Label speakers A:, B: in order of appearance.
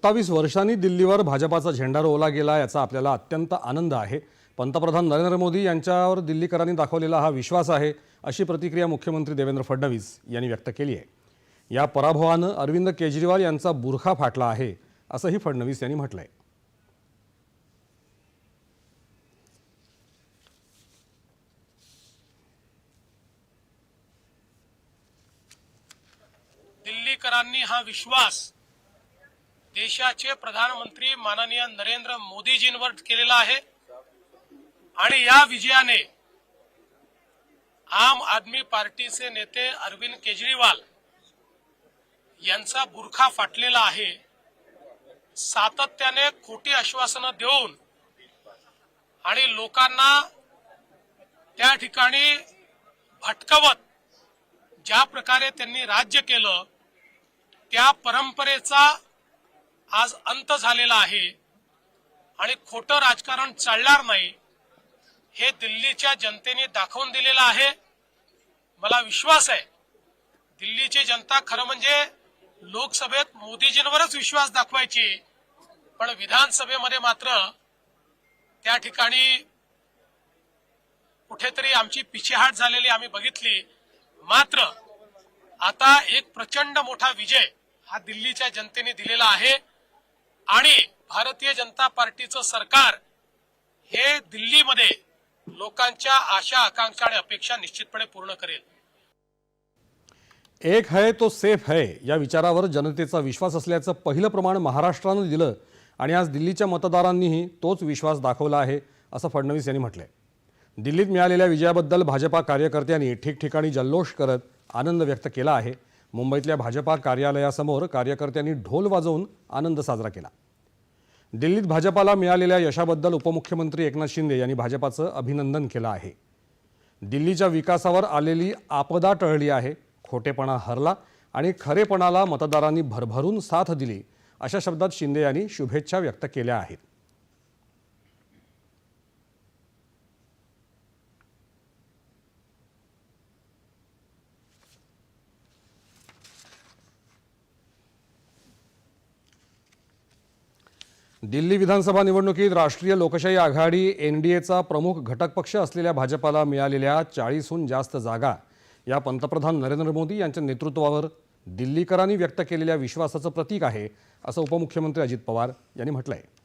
A: सत्तावीस वर्षांनी दिल्लीवर भाजपाचा झेंडा रोवला गेला याचा आपल्याला अत्यंत आनंद आहे. पंतप्रधान नरेंद्र मोदी यांच्यावर दिल्लीकरांनी दाखवलेला हा विश्वास आहे अशी प्रतिक्रिया मुख्यमंत्री देवेंद्र फडणवीस यांनी व्यक्त केली आहे. या पराभवानं अरविंद केजरीवाल यांचा बुरखा फाटला आहे असंही फडणवीस यांनी म्हटलंय.
B: दिल्लीकरांनी हा विश्वास देशाचे प्रधानमंत्री माननीय नरेंद्र मोदीजींवर केलेला आहे. आणि या विजयाने आम आदमी पार्टीचे नेते अरविंद केजरीवाल यांचा बुरखा फाटलेला आहे. सातत्याने खोटी आश्वासनं देऊन आणि लोकांना त्या ठिकाणी भटकवत ज्या प्रकारे त्यांनी राज्य केलं त्या परंपरेचा आज अंत झालेला आहे. आणि खोटं राजकारण चालणार नाही हे दिल्लीच्या जनतेने दाखवून दिलेलं आहे. मला विश्वास आहे दिल्लीची जनता खरं म्हणजे लोकसभेत मोदीजींवरच विश्वास दाखवायची. पण विधानसभेमध्ये मात्र त्या ठिकाणी कुठेतरी आमची पिछेहाट झालेली आम्ही बघितली. मात्र आता एक प्रचंड मोठा विजय हा दिल्लीच्या जनतेने दिलेला आहे. आणि भारतीय जनता पार्टीचं सरकार हे दिल्लीमध्ये लोकांच्या आशा आकांक्षा आणि अपेक्षा निश्चितपणे पूर्ण करेल.
A: एक है तो सेफ है या विचारावर जनतेचा विश्वास असल्याचं पहिलं प्रमाण महाराष्ट्रानं दिलं आणि आज दिल्लीच्या मतदारांनीही तोच विश्वास दाखवला आहे असं फडणवीस यांनी म्हटलंय. दिल्लीत मिळालेल्या विजयाबद्दल भाजपा कार्यकर्त्यांनी ठिकठिकाणी जल्लोष करत आनंद व्यक्त केला आहे. मुंबईतल्या भाजपा कार्यालयासमोर कार्यकर्त्यांनी ढोल वाजवून आनंद साजरा केला. दिल्लीत भाजपाला मिळालेल्या यशाबद्दल उपमुख्यमंत्री एकनाथ शिंदे यांनी भाजपाचं अभिनंदन केलं आहे. दिल्लीच्या विकासावर आलेली आपदा टळली आहे खोटेपणा हरला आणि खरेपणाला मतदारांनी भरभरून साथ दिली अशा शब्दात शिंदे यांनी शुभेच्छा व्यक्त केल्या आहेत. दिल्ली विधानसभा निवडणुकीत राष्ट्रीय लोकशाही आघाडी एनडीएचा प्रमुख घटक पक्ष असलेल्या भाजपाला मिळालेल्या चाळीसहून जास्त जागा. या पंतप्रधान नरेंद्र मोदी यांच्या नेतृत्वावर दिल्लीकरांनी व्यक्त केलेल्या विश्वासाचं प्रतीक आहे असं उपमुख्यमंत्री अजित पवार यांनी म्हटलं आहे